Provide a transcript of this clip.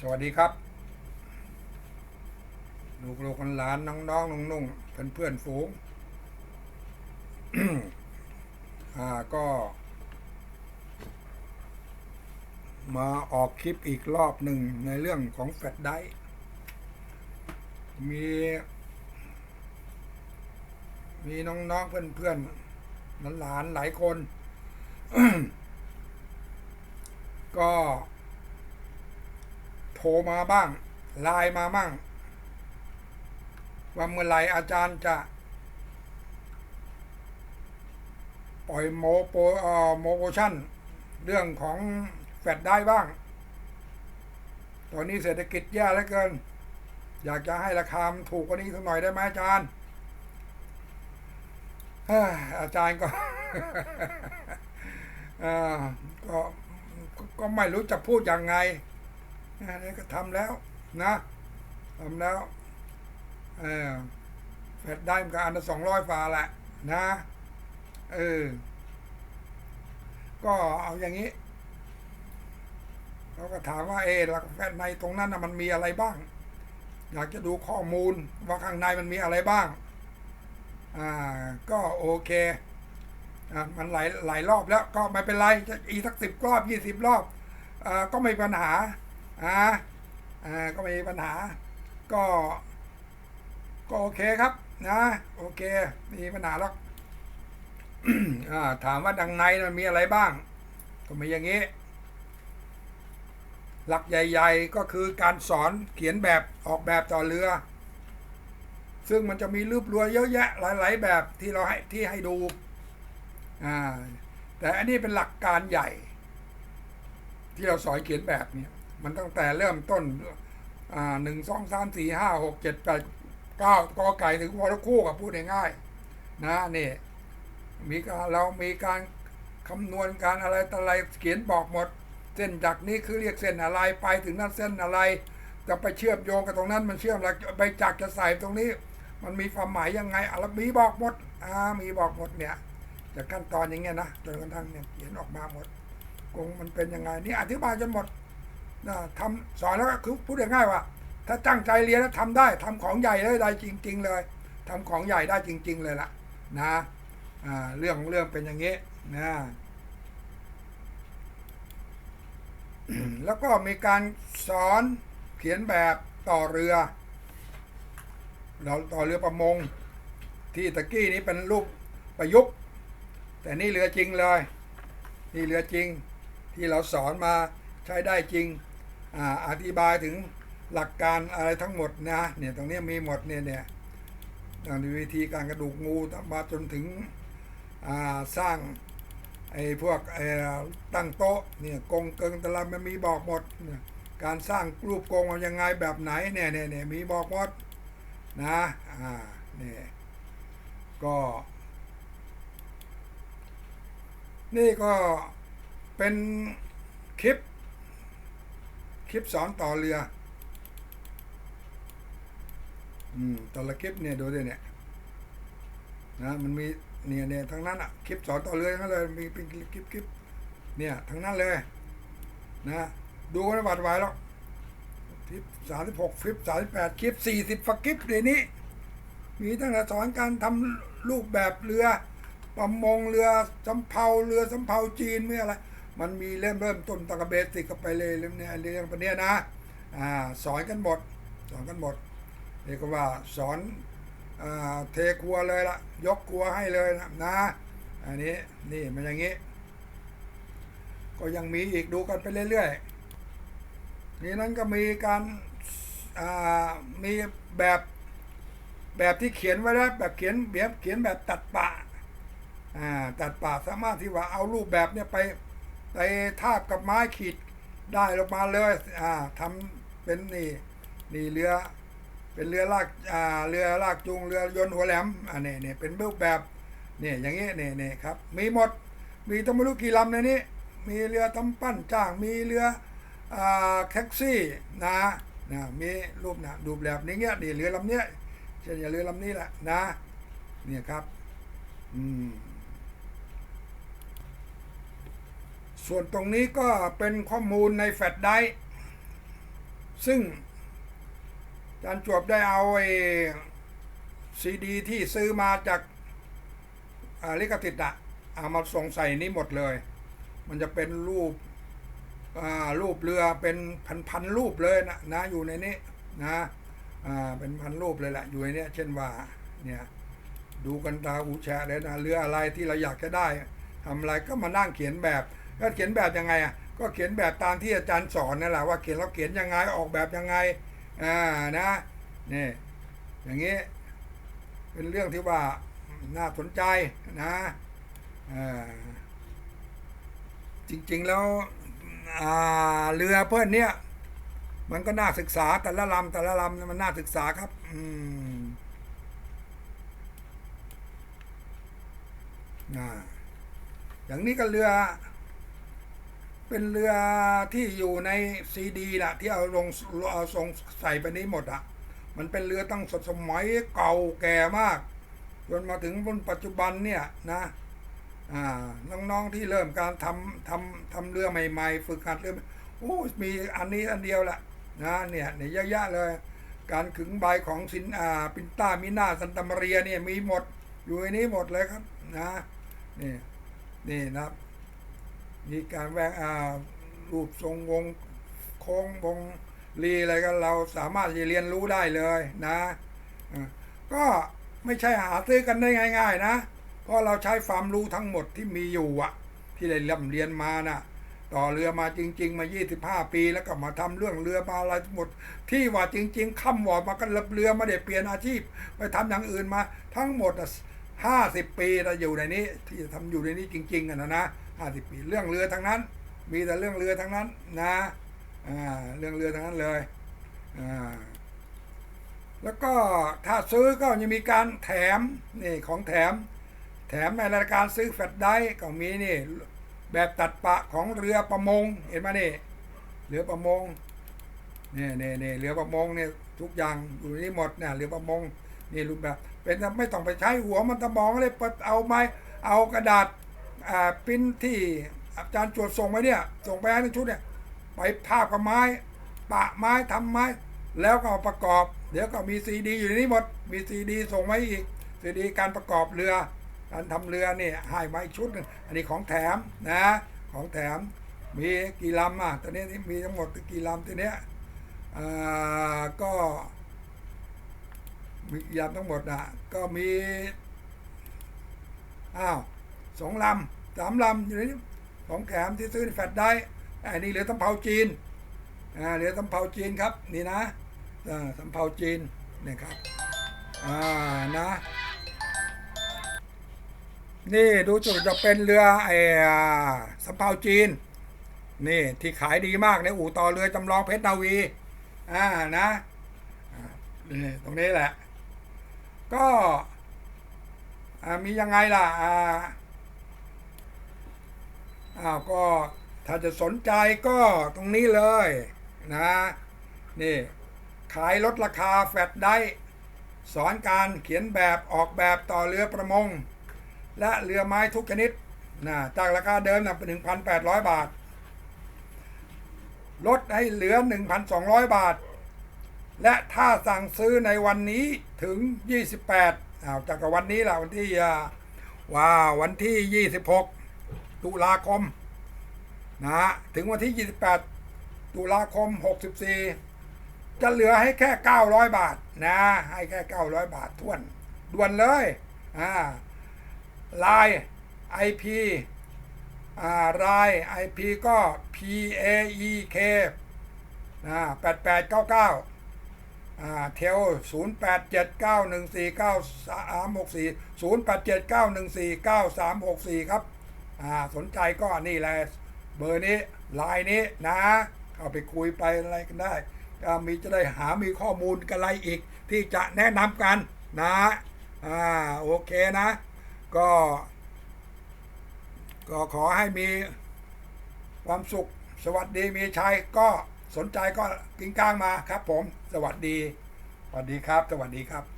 สวัสดีครับ ลูกลูกหลานน้องน้องนุ่งนุ่งเพื่อนเพื่อนๆฝูงอ่าก็ มาออกคลิปอีกรอบหนึ่งในเรื่องของแฟลชไดรฟ์มี มีน้องๆเพื่อนๆหลานหลายคน ก็ โทรมาบ้างไลน์มาบ้างว่าเมื่อไหร่อาจารย์จะ ปล่อยโมโปโมโมชั่น เรื่องของแฟดได้บ้าง ตอนนี้เศรษฐกิจแย่เหลือเกิน อยากจะให้ราคาถูกกว่านี้สักหน่อยได้ไหมอาจารย์อาจารย์ก็ก็ก็ไม่รู้จะพูดยังไง อันนี้ก็ทำแล้วนะทำแล้วเออแฟดได้มันก็อันละสองร้อยฝาแหละนะเออก็เอาอย่างนี้เขาก็ถามว่าเออหลักแฟดในตรงนั้นนะมันมีอะไรบ้าง อยากจะดูข้อมูลว่าข้างในมันมีอะไรบ้างอ่าก็โอเคอ่ามันหลายหลายรอบแล้วก็ไม่เป็นไรจะอีกสักสิบรอบยี่สิบรอบอ่าก็ไม่มีปัญหา อ่าอ่าก็ไม่มีปัญหา ก็ก็โอเคครับนะโอเคไม่มีปัญหาหรอกอถามว่าดังในมันมีอะไรบ้าง ก็มีอย่างนี้ หลักใหญ่ ๆ ก็คือการสอนเขียนแบบออกแบบต่อเรือ ซึ่งมันจะมีรูปเรือเยอะแยะหลาย ๆ แบบที่เราให้ที่ให้ดูแต่อันนี้เป็นหลักการใหญ่ ที่เราสอนเขียนแบบเนี่ย มันตั้งแต่เริ่มต้นหนึ่งสองสามสี่ห้าหกเจ็ดแปดเก้ากอไก่ถึงวอลคู่กับพูดง่ายๆนะนี่มีการเรามีการคำนวณการอะไรต่อะไรเขียนบอกหมด เส้นจากนี้คือเรียกเส้นอะไรไปถึงนั้นเส้นอะไร จะไปเชื่อมโยงกับตรงนั้นมันเชื่อมอะไรไปจากจะใส่ตรงนี้ มันมีความหมายยังไงอะไรมีบอกหมดอ่ามีบอกหมดเนี่ยจากขั้นตอนอย่างเงี้ยนะจนกระทั่งเนี่ยเขียนออกมาหมดกงมันเป็นยังไงนี่อธิบายจนหมด ทำสอนแล้วก็คือพูดง่ายๆว่า ถ้าตั้งใจเรียนแล้วทำได้ทำของใหญ่ได้ได้จริง ๆ เลยทำของใหญ่ได้จริง ๆ เลยล่ะนะอ่าเรื่องของเรื่องเป็นอย่างนี้นะแล้วก็มีการสอนเขียนแบบต่อเรือเราต่อเรือประมง ที่ตะกี้นี้เป็นรูปประยุกต์ แต่นี่เรือจริงเลย นี่เรือจริง ที่เราสอนมาใช้ได้จริง อธิบายถึงหลักการอะไรทั้งหมดนะเนี่ยตรงนี้มีหมดเนี่ยเนี่ยอย่างวิธีการกระดูกงูมาจนถึงสร้างไอ้พวกตั้งโต๊ะเนี่ยกงเกิงตะลามันมีบอกหมด การสร้างรูปกงเอายังไงแบบไหนเนี่ยเนี่ยเนี่ยมีบอกหมดนะอ่าเนี่ยก็ นี่ก็เป็นคลิป คลิปสอนต่อเรือ อืมแต่ละคลิปเนี่ยดูดิเนี่ยนะมันมีเนี่ยเนี่ยทั้งนั้นอะคลิปสอนต่อเรือทั้งนั้นเลยมีเป็นคลิปคลิปลปเนี่ยทั้งนั้นเลยนะดูกันไม่หวาดไหวหรอกคลิปสามสิบหกคลิปสามสิบแปดคลิปสี่สิบฝคลิปในนี้ มีตั้งแต่สอนการทำรูปแบบเรือประมงเรือสำเภาเรือสำเภาจีนไม่อะไร มันมีเริ่มเริ่มต้นตั้งแต่เบสิกก็ไปเลยเรื่องเนี้ยเรื่องประเนี้ยนะอ่าสอนกันหมดสอนกันหมดเรียกว่าสอนอ่าเทครัวเลยละยกครัวให้เลยนะนะอันนี้นี่มันอย่างนี้ ก็ยังมีอีกดูกันไปเรื่อยๆนี่นั้นก็มีการอ่ามีแบบแบบที่เขียนไว้แล้วแบบเขียนแบบเขียนแบบตัดปะอ่าตัดปะสามารถที่ว่าเอารูปแบบเนี่ยไป ไปทาบกับไม้ขีดได้ลงมาเลยอ่าทำเป็นนี่นี่เรือ เป็นเรือลากอ่าเรือลากจูงเรือยนต์หัวแหลมอ่าเนี่ยเนี่ยเป็นรูปแบบเนี่ยอย่างนี้เนี่ยเนี่ยครับ มีหมดมีต้องไม่รู้กี่ลำในนี้ มีเรือตำปั้นจ้างมีเรืออ่าแท็กซี่นะนะมีรูปนะรูปแบบนี้เงี้ยนี่เรือลำเนี้ยเช่นอย่าเรือลำนี้แหละนะเนี่ยครับอืม ส่วนตรงนี้ก็เป็นข้อมูลในแฟลชไดร์ซึ่งอาจารย์จวบได้เอาไอ้ซีดีที่ซื้อมาจากอาลิขสิทธิ์อะเอามาส่งใส่นี้หมดเลย มันจะเป็นรูปอ่ารูปเรือเป็นพันๆรูปเลยนะนะอยู่ในนี้นะอ่าเป็นพันรูปเลยแหละอยู่ในนี้เช่นว่าเนี่ยดูกันตาหูแฉะเลยนะเรืออะไรที่เราอยากจะได้ทำอะไรก็มานั่งเขียนแบบ ก็เขียนแบบยังไงอะก็เขียนแบบตามที่อาจารย์สอนนั่นแหละว่าเขียนแล้วเขียนยังไงออกแบบยังไงอ่านะนี่อย่างนี้เป็นเรื่องที่ว่าน่าสนใจนะอ่าจริงๆแล้วเรือเพื่อนเนี่ยมันก็น่าศึกษาแต่ละลำแต่ละลำมันน่าศึกษาครับอืมอ่าอย่างนี้ก็เรือ เป็นเรือที่อยู่ในซีดีนะที่เอาลงเอาส่งใส่ไปนี้หมดอะมันเป็นเรือตั้งสมัยเก่าแก่มาก จนมาถึงบนปัจจุบันเนี่ยนะอ่าน้องๆที่เริ่มการทำทำทำเรือใหม่ ๆ ฝึกหัดเรือโอ้มีอันนี้อันเดียวแหละนะเนี่ยเนี่ยเยอะแยะเลย การขึงใบของสินอ่าปินต้ามิน่าซันตามาเรียเนี่ยมีหมดอยู่ในนี้หมดเลยครับนะนี่นี่นะครับ มีการแวงอ่ารูปทรงวงโค้งวงรีอะไรก็เราสามารถจะเรียนรู้ได้เลยนะก็ไม่ใช่หาซื้อกันได้ง่าย ๆ นะ เพราะเราใช้ความรู้ทั้งหมดที่มีอยู่อะที่ได้เรียนเรียนมานะต่อเรือมาจริง ๆ มา 25 ปี แล้วก็มาทำเรื่องเรือมาอะไรทั้งหมด ที่ว่าจริง ๆค่ำวอดมากันเรือม่ได้เปลี่ยนอาชีพ ไปทำอย่างอื่นมา ทั้งหมดห้าสิบปีเราอยู่ในนี้ ที่ทำอยู่ในนี้จริงๆอะนะนะ ห้าสิบปี เรื่องเรือทั้งนั้น มีแต่เรื่องเรือทั้งนั้นนะเรื่องเรือทั้งนั้นเลย แล้วก็ถ้าซื้อก็ยังมีการแถมนี่ของแถม แถมในรายการซื้อแฟลชไดร์ก็มีนี่แบบตัดปะของเรือประมงเห็นไหมนี่เรือประมงเนี่ยเนี่ยเนี่เรือประมงเนี่ยทุกอย่างอยู่นนี้หมดเนี่ยเรือประมงนี่รูปแบบเป็นไม่ต้องไปใช้หัวมันตะมองเลยเอาไม้เอากระดาษ ปิ้นที่อาจารย์จวดส่งไปเนี่ย ส่งไปให้ในชุดเนี่ย ไปภาพกับไม้ ปะไม้ทำไม้ แล้วก็ประกอบ เดี๋ยวก็มีซีดีอยู่ในนี้หมด มีซีดีส่งไว้อีกซีดีการประกอบเรือ การทำเรือเนี่ยให้มาอีกชุดหนึงอันนี้ของแถมนะ ของแถมมีกี่ลำอะตอนนี้มีทั้งหมดกี่ลำทีเนี้ยอ่าก็มีกี่ลำทั้งหมดอะก็มีอ้าวสองลำ สามลำอยู่ในนี้ของแถมที่ซื้อในแฟลชได้อันนี้เหลือตำเภาจีนอ่าเหลือตำเภาจีนครับนี่นะอ่าตำเภาจีนเนี่ยครับอ่านะนี่ดูจุดจะเป็นเรือไอ้สำเภาจีน นี่ที่ขายดีมากในอู่ต่อเรือจำลองเพชรนาวีอ่านะนี่ตรงนี้แหละ ก็อ่ามียังไงล่ะ อ้าวก็ถ้าจะสนใจก็ตรงนี้เลยนะนี่ขายลดราคาแฟลตได้ สอนการเขียนแบบออกแบบต่อเรือประมง และเรือไม้ทุกชนิดนะจากราคาเดิมนะเป็น1,800 บาท ลดให้เหลือ 1,200 บาท และถ้าสั่งซื้อในวันนี้ถึง 28อ้าวจากวันนี้ล่ะวันที่ว้าววันที่ 26 ตุลาคมนะฮะถึงวันที่ 28 ตุลาคม 64 จะเหลือให้แค่ 900 บาทนะให้แค่ 900 บาททวนด่วนเลยอ่าลาย IP อ่าราย IP ก็ P A E K อ่า8899อ่าเทล0879149364 0879149364 ครับ อ่าสนใจก็นี่แหละเบอร์นี้ไลน์นี้นะเข้าไปคุยไปอะไรกันได้ก็มีจะได้หามีข้อมูลกันอะไรอีก ที่จะแนะนำกันนะอ่าโอเคนะ ก็ ก็ขอให้มีความสุขสวัสดีมีชัยก็สนใจก็กิ้งก้างมาครับผม สวัสดีสวัสดีครับ สวัสดีครับ